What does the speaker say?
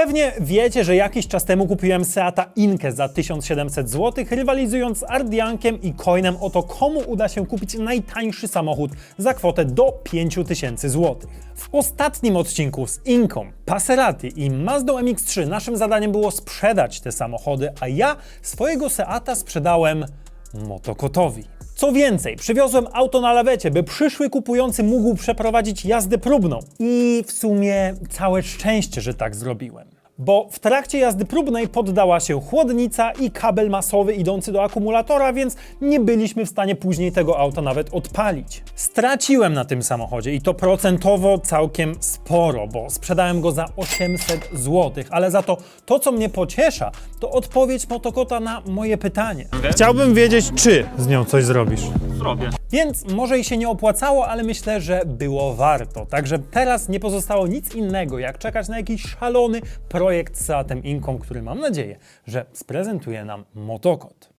Pewnie wiecie, że jakiś czas temu kupiłem Seata Inkę za 1700 zł, rywalizując z Ardiankiem i Coinem o to, komu uda się kupić najtańszy samochód za kwotę do 5000 zł. W ostatnim odcinku z Inką, Passerati i Mazdą MX-3 naszym zadaniem było sprzedać te samochody, a ja swojego Seata sprzedałem Motokotowi. Co więcej, przywiozłem auto na lawecie, by przyszły kupujący mógł przeprowadzić jazdę próbną. I w sumie całe szczęście, że tak zrobiłem. Bo w trakcie jazdy próbnej poddała się chłodnica i kabel masowy idący do akumulatora, więc nie byliśmy w stanie później tego auta nawet odpalić. Straciłem na tym samochodzie i to procentowo całkiem sporo, bo sprzedałem go za 800 zł, ale za to to, co mnie pociesza, to odpowiedź Motokota na moje pytanie. Chciałbym wiedzieć, czy z nią coś zrobisz. Więc może i się nie opłacało, ale myślę, że było warto. Także teraz nie pozostało nic innego, jak czekać na jakiś szalony projekt z Seatem Inką, który mam nadzieję, że sprezentuje nam Motokot.